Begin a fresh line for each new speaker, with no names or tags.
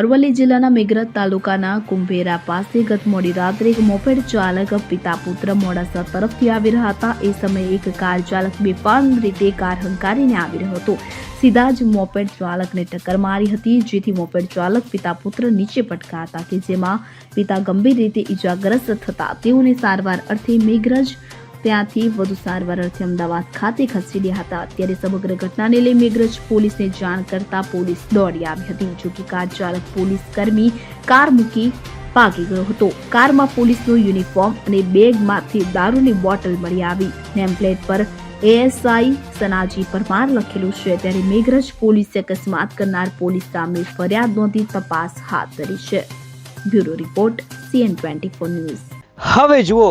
અરવલ્લી જિલ્લાના મેઘરજ તાલુકાના કુંભેરા પાસે ગત મોડી રાત્રે એક મોપેડ ચાલક પિતા પુત્ર મોડાસા તરફથી આવી રહ્યા હતા. એ સમયે એક કાર ચાલક બેફામ રીતે કાર હંકારીને આવી રહ્યો હતો. સીધા જ મોપેડ ચાલકને ટક્કર મારી હતી, જેથી મોપેડ ચાલક પિતા પુત્ર નીચે પટકા હતા કે જેમાં પિતા ગંભીર રીતે ઈજાગ્રસ્ત થતા તેઓને સારવાર અર્થે મેઘરજ ત્યાંથી વધુ સારવાર અર્થે અમદાવાદ ખાતે ખસેડ્યા હતા. ત્યારે સમગ્ર ઘટનાને લઈ મેઘરજ પોલીસને જાણ કરતા પોલીસ દોડી આવી હતી. જોકે કાર ચાલક પોલીસ કર્મી કાર મૂકી ભાગી ગયો હતો. કારમાં પોલીસનો યુનિફોર્મ અને બેગમાંથી દારૂની બોટલ મળી આવી. નેમપ્લેટ પર એએસઆઈ સનાજી પરમાર લખેલું છે. ત્યારે મેઘરજ પોલીસે અકસ્માત કરનાર પોલીસ સામે ફરિયાદ નોંધી તપાસ હાથ ધરી છે. Bureau report CN twenty news.
હવે જુઓ